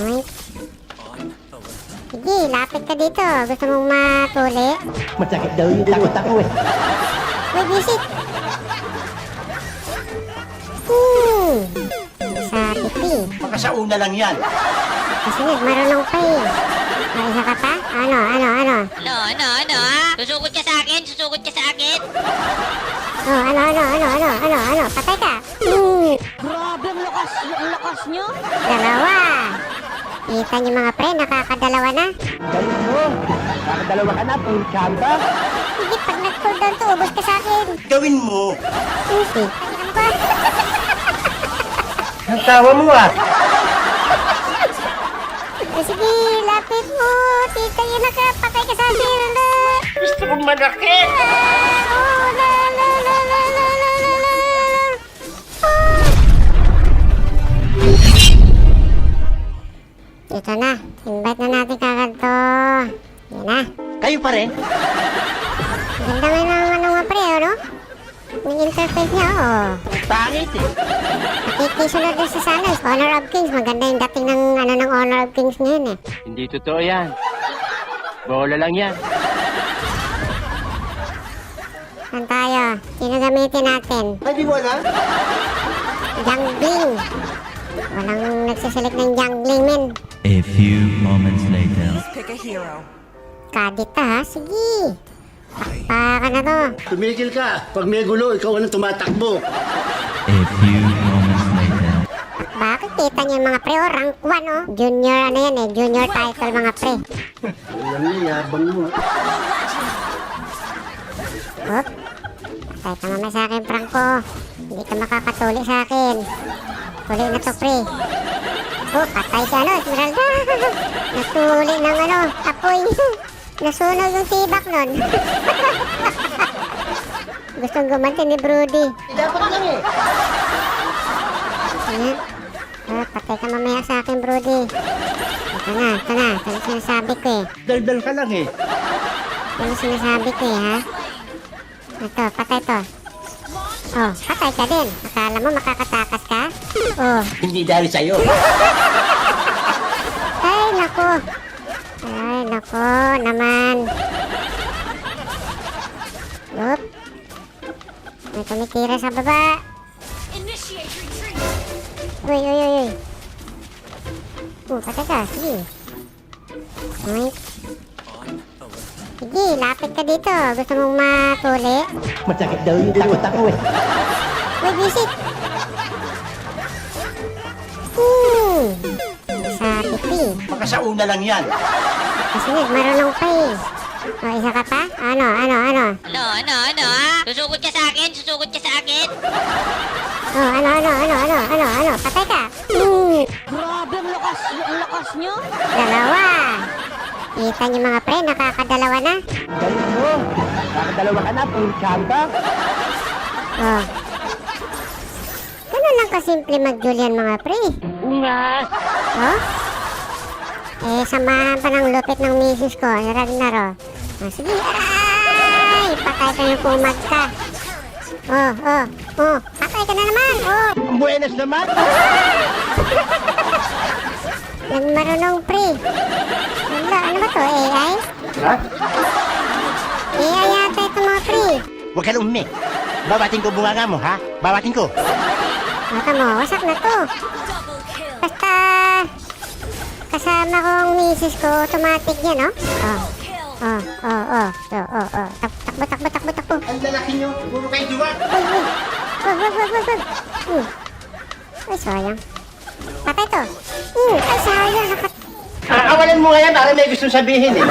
Uy. Sige, lapit ka dito. Gusto mong matuli? Masakit daw yung takot ako eh. May visit. Hmm. Ko eh. Baka sa una lang yan. Kasi marunong pa eh. May isa ka pa? Ano, ano, ano? Ano, ano, ano, ha? Susugod ka sa akin? Susugod ka sa akin? Oh, ano, ano, ano, ano, ano, ano? Patay ka. Hmm. Grabe, ang lakas, ang lakas nyo. Dalawa. Kita niyo mga pre, nakakadalawa na. Galing mo. Nakadalawa ka na, full chamba. Hindi, pag nag-cooldown to, ubos ka sa akin. Gawin mo. Ba? Ang tawa mo ah. Eh, Sige, lapit mo. Tita, yun na ka. Patay ka sa akin. Gusto kong manakit. Ah, oh, la, Kayo pa rin? Ganda nga ng ano nga pre, ano? Yung interface niya, oh. Pangit eh. Nakikisunod din sa sana, Honor of Kings. Maganda yung dating ng ano ng Honor of Kings ngayon eh. Hindi totoo yan. Bola lang yan. Saan tayo? Sino gamitin natin? Ay, di mo na? Jungling. Walang nagsiselect ng jungling, men. A few moments later. Pick a hero. Kadita ha? Sige. Takpa ka na to. Tumigil ka. Pag may gulo, ikaw ang tumatakbo. A few moments later. Bakit kita niyo yung mga pre? Oh, rank 1 oh. Junior ano yan eh. Junior title mga pre. Alam niya, yabang mo. Hop. Patay ka mamaya sa akin, Franco. Hindi ka makakatuli sa akin. Tuli na to, pre. Oh, patay si ano, Esmeralda. Natuli ng ano, apoy. Nasunog yung tibak nun. Gustong gumanti ni Brody. Dapat lang eh. Ayan. Ah, patay ka mamaya sa akin, Brody. Ito na, ito na. Ito yung sinasabi ko eh. Daldal ka lang eh. Ito yung sinasabi ko eh, ha? Ito, patay to. Oh, patay ka din. Akala mo makakatakas ka? Oh, Hindi dahil sa'yo. ay nako. Ay nako naman. Yup. May tumitira sa baba. Uy, uy, uy, uy. Oh, patay ka. Sige. Uy. Sige, lapit ka dito. Gusto mong matuli? Masakit daw yung takot ako eh. May visit. Sa una lang yan. Kasi marunong pa eh. O, isa ka pa? Ano, ano, ano? Ano, ano, ano, ha? Susugod ka sa akin? Susugod ka sa akin? O, ano, ano, ano, ano, ano, ano? Patay ka. Hmm. Grabe, ang lakas, ang lakas nyo. Dalawa. Kita niyo mga pre, nakakadalawa na. Galing mo. Nakadalawa ka na, full chamba. Oh. Ganun lang kasimple mag-Julian mga pre. Ungas! Oh? Eh, samahan pa ng lupit ng misis ko, ni Ragnaro. Oh, sige, ay! Patay ka yung pumag ka. Oh, oh, oh. Patay ka na naman, oh. Ang buenas naman. Yung marunong pre. Wala, ano ba to, AI? Ha? AI yata ito mga pre. Huwag ka umi. Babating ko bunganga mo, ha? Babating ko. Mata mo, wasak na to. Basta, kasama ko ang misis ko, automatic yan, no? Oh. Oh, oh, oh, oh, oh, oh. Tak takbo, takbo, takbo, takbo. Ang lalaki nyo, puro kayo duwa. Uy, uy. Wag, wag, wag, wag, wag. Ay, sayang. Patay to. Hmm, ay, sayang. Nakat... Kakawalan mo nga yan para may gustong sabihin eh.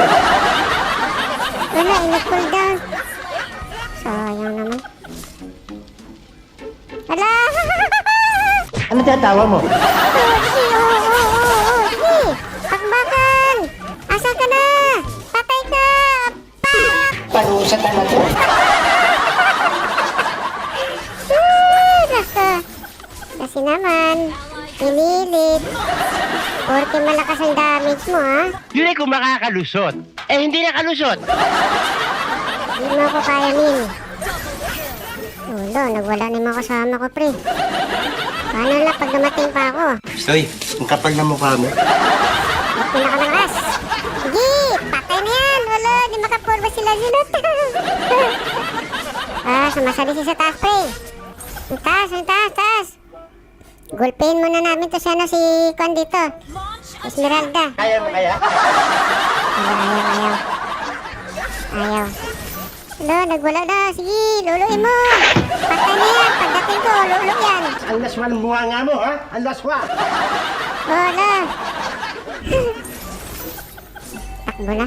Wala, ina-cool down. Sayang naman. Wala! Ano tinatawa mo? Naman, pinilit. Porque malakas ang damage mo, ha? Yun ay kung makakalusot. Eh, hindi nakalusot. Hindi mo ako kayanin. Ulo, nagwala na yung mga kasama ko, pre. Paano lang pag dumating pa ako? Stoy, ang kapal na mukha mo. Pinakamalakas. Sige, patay na yan. Wala, di makapurba sila sinot. ah, sumasali siya sa taas, pre. Ang taas, ang taas, taas. Gulpin muna namin to sana si Kwan dito. Esmeralda. Kaya mo kaya? Ayaw, ayaw, ayaw. Ayaw. Lo, nagwala na. Sige, luluin mo. Patay na yan. Pagdating ko, lulo yan. Ang laswa ng bunganga mo, ha? Ang laswa. Wala. Takbo na.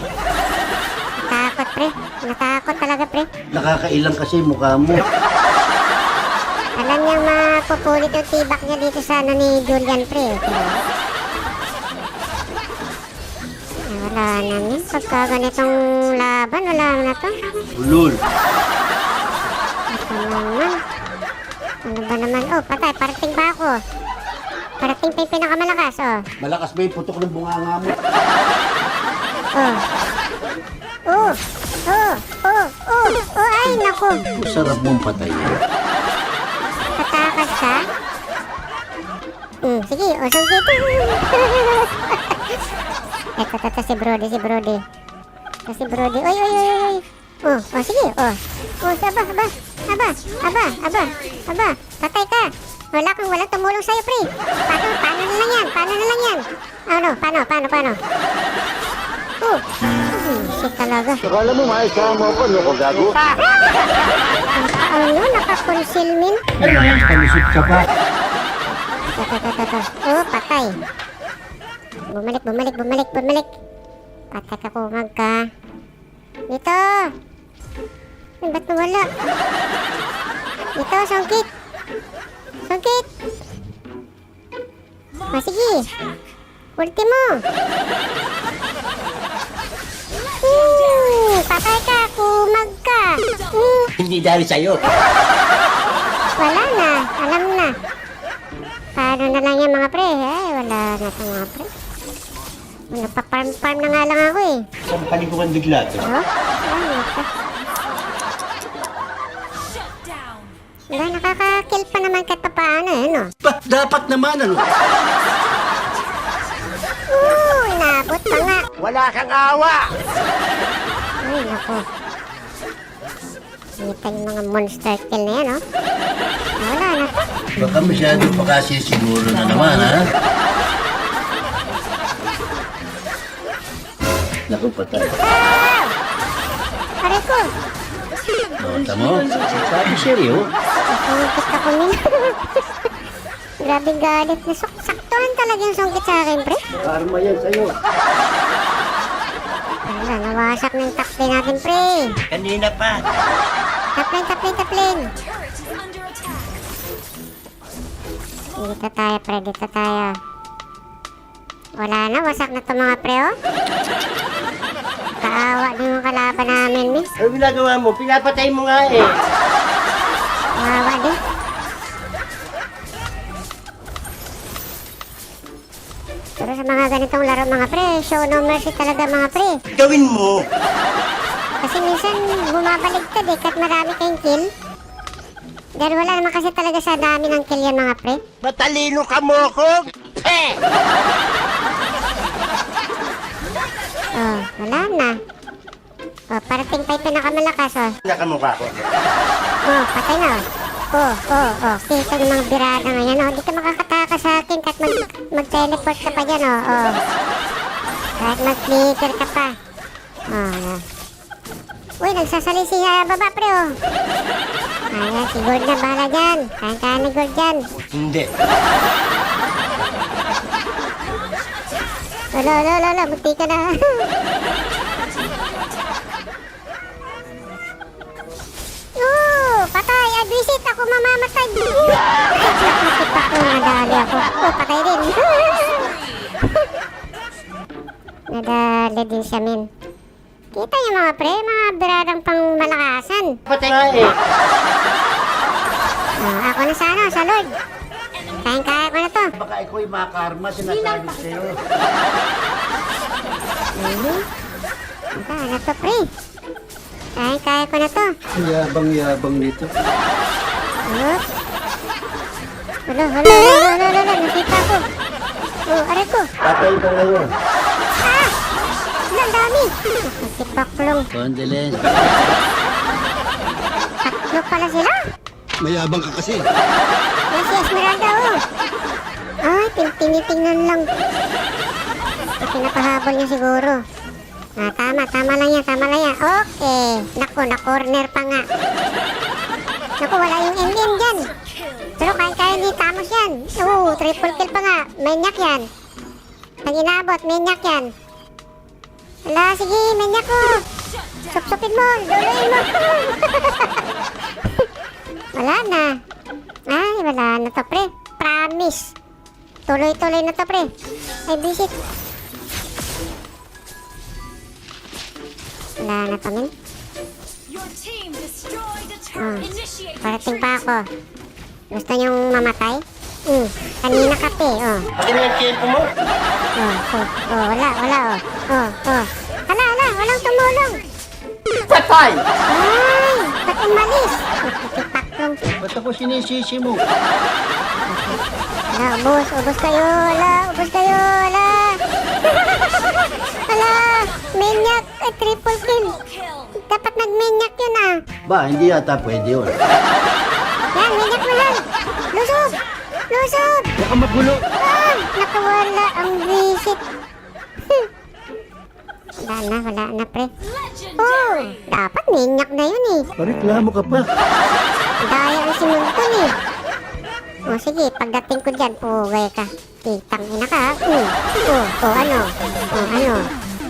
Natakot, pre. Natakot talaga, pre. Nakakailang kasi mukha mo. Alam niyang mapupulit yung tibak niya dito sa ano ni Julian, pre. Eh, wala na niya. Pagka ganitong laban, wala na to. Ulul. Ito naman. Ano ba naman? Oh, patay. Parating pa ako. Parating pa yung pinakamalakas, oh. Malakas ba yung putok ng bunganga mo? Oh. Oh. Oh. Oh. Oh. Oh. Ay, naku. Masarap mong patayin. Tatakas ka? Hmm, sige, usog dito. Eto, eto, si Brody, si Brody. Ito si Brody. Oy, oy, oy, oy. Oh, oh, sige, oh. Oh, aba, aba, aba, aba, aba, aba. Patay ka. Wala kang walang tumulong sa'yo, pre. Paano, paano na lang yan? Paano na lang yan? Ano, paano, paano, paano? Oh, shit talaga. Akala mo maisama mo ako, no? Gago. Ano, nakakonsilmin? Palusot ka pa. Ito, ito, ito, ito. Oh, patay. Bumalik, bumalik, bumalik, bumalik. Patay ka kumag ka. Dito! Ay, ba't nawala? Dito, sungkit! Sungkit! Ah, sige! Ultimo! Hmm, patay ka, kumag ka! Hmm, Hindi dahil sa'yo. wala na, alam na. Paano na lang yung mga pre? Ay, wala na ito mga pre. Nagpa-farm-farm na nga lang ako eh. Sa paliguan bigla. to. Oh, ay, ito. Diba, nakaka-kill pa naman kahit pa paano eh, no? Ba, dapat naman, ano? Inabot pa nga. Wala kang awa. Ay, nako. Kita yung mga monster kill na yan, oh. Wala na. Baka masyado pa kasi siguro na naman, ha? Naku, patay. Ah! Pare ko, O, tamo? Sabi seryo? Sungkit ako min. Grabe galit na sok. Saktuhan talaga yung sungkit sa akin, pre. Karma yan sa'yo. Wala, nawasak na yung taplin natin, pre. Kanina pa. Taplin, taplin, taplin. Dito tayo, pre. Dito tayo. Wala na, wasak na to mga pre, oh. Kaawa din yung kalaban namin, miss. Ano ginagawa mo? Pinapatay mo nga eh. Kawawa din. Sa mga ganitong laro mga pre, show no mercy talaga mga pre. Gawin mo. Kasi minsan bumabaliktad eh, kahit marami kayong kill. Dahil wala naman kasi talaga sa dami ng kill yan mga pre. Matalino ka mo ko. Eh! Oh, wala na. Oh, parating pa yung pinakamalakas oh. Nakamukha ko. Oh, patay na oh. Oh, oh, oh. Kita ng mga birada ngayon oh. Hindi ka makakataka sa akin kahit mag, mag-teleport ka pa dyan oh. oh. Kahit mag-flicker ka pa. Oh, oh. Uy, nagsasali si uh, baba pre oh. Ayan, si Gord na bahala dyan. Kaya-kaya ni Gord dyan. Hindi. Lolo, lolo, lolo, buti ka na. advisit ako mamamatay. Nakikip ako, nadali ako. Patay din. nadali din siya, min. Kita yung mga pre, mga biradang pang malakasan. Patay nga eh. Oh, ako na sana, sa Lord. Kayang-kaya ko na to. Baka ikaw yung makarma, sinasabi sa'yo. Mhm. Ito, ano to, pre? Kayang-kaya ko na to. Yabang-yabang nito. Oh. Hala, hala, hala, hala, hala, nakita ko. Oh, aray ko. Patay ka ngayon. ang dami. Si Paklong. Condolence. Tatlo pala sila. Mayabang ka kasi. Yan si Esmeralda, oh. Ay, tin- tinitingnan lang. Pinapahabol niya siguro. Ah, tama, tama lang yan, tama lang yan. Okay. Naku, na-corner pa nga. Naku, wala yung MM dyan. Pero kahit kaya ni Tamos yan. Oo, triple kill pa nga. Manyak yan. Pag inabot, manyak yan. Wala, sige, manyak ko. Supsupin mo, duluin mo. wala na. Ay, wala na to, pre. Promise. Tuloy-tuloy na to, pre. Ay, visit. Wala na turret. Initiate parating pa ako. Gusto niyong mamatay? Hmm, kanina ka, pe, oh. Pati na yung tiyempo mo. Oh, oh, oh, wala, wala, oh. Oh, oh. Hala, hala, walang tumulong. Patay! Ay, ba't umalis? Tipaklong. Ba't ako sinisisi mo? Ala, ubos, ubos kayo, ala, ubos kayo, ala. ala, manyak, eh, triple kill. Dapat nag-manyak yun ah. Ba, hindi yata pwede yun. Yan, manyak mo yan. Lusog, lusog. Baka magulo. Ah, nakawala ang visit. Hmm. wala na, wala na, pre. Oh, dapat manyak na yun eh. Pareklamo ka pa. Daya ang sinuntun eh. O sige, pagdating ko dyan, pugay ka. Kitang ina ka. Mm. O, o ano? O ano?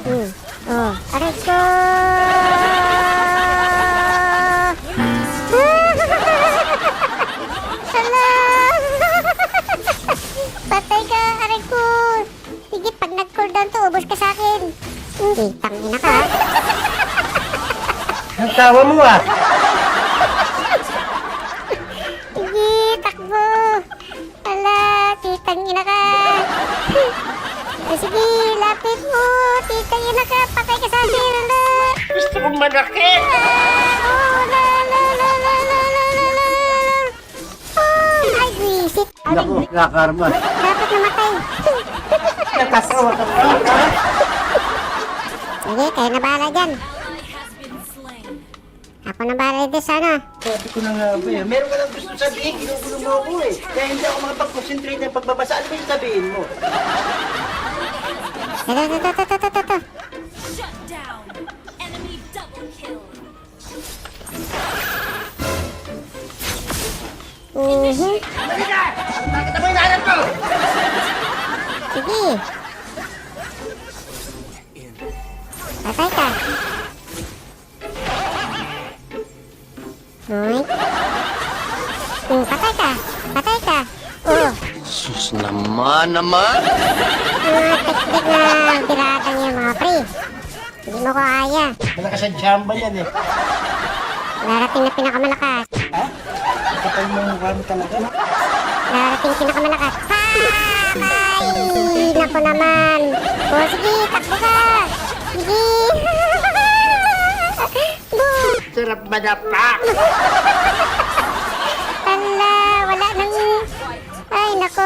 Mm. O, aray ko! Hala! Patay ka, aray ko! Sige, pag nag-cool down to, ubos ka sa akin. Mm. Kitang ina ka. Ang tawa mo ah. Eh, Sige, lapit mo. Titang ina ka. Patay ka sa akin. Ala. Gusto kong manakit. Ah, oh, la, la, la, la, la, la, la, la. Oh, ay, visit. Naku, kakarma. Dapat namatay. Nakasawa ka pa. Sige, kayo na bahala dyan. Ako na bahala dito sana. Sabi ko na nga ba eh. Meron ka lang gusto sabihin, ginugulo mo ako eh. Kaya hindi ako makapag-concentrate ng pagbabasa. Ano ba yung sabihin mo? たたたたたたたたたふん次叩いたはいうん叩いた叩いた Sus naman naman. Teknik na pirata niyo mga pre. Hindi mo ko kaya. Wala ka sa jamba yan eh. Narating na pinakamalakas. Kapal mo yung kami talaga. Narating pinakamalakas. Ha! Ay! Naku naman. O sige, takbo ka. Sige. Sarap madapa.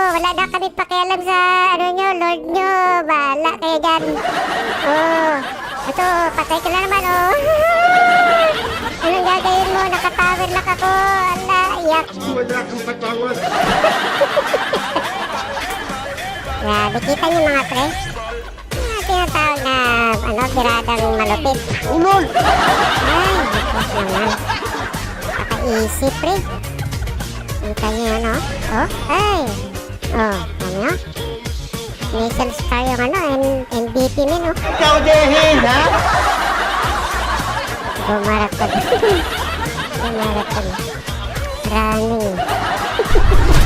Wala na kami pakialam sa ano nyo, Lord nyo. Bahala kayo dyan. Oh, ito, patay ka na naman, oh. Anong gagawin mo? Nakatower lock ako. Ala, iyak. Wala kang patawad. Grabe, kita niyo mga pre. Mga tinatawag na, ano, piradang malupit. Ulol! Ay, baklas naman. Kakaisip, pre. Kita niyo, ano? Oh, ay. Oh, ano? Missile star yung ano, M- MVP min, oh. Ikaw dehin, ha? Bumarat ka. Bumarat ka. Running.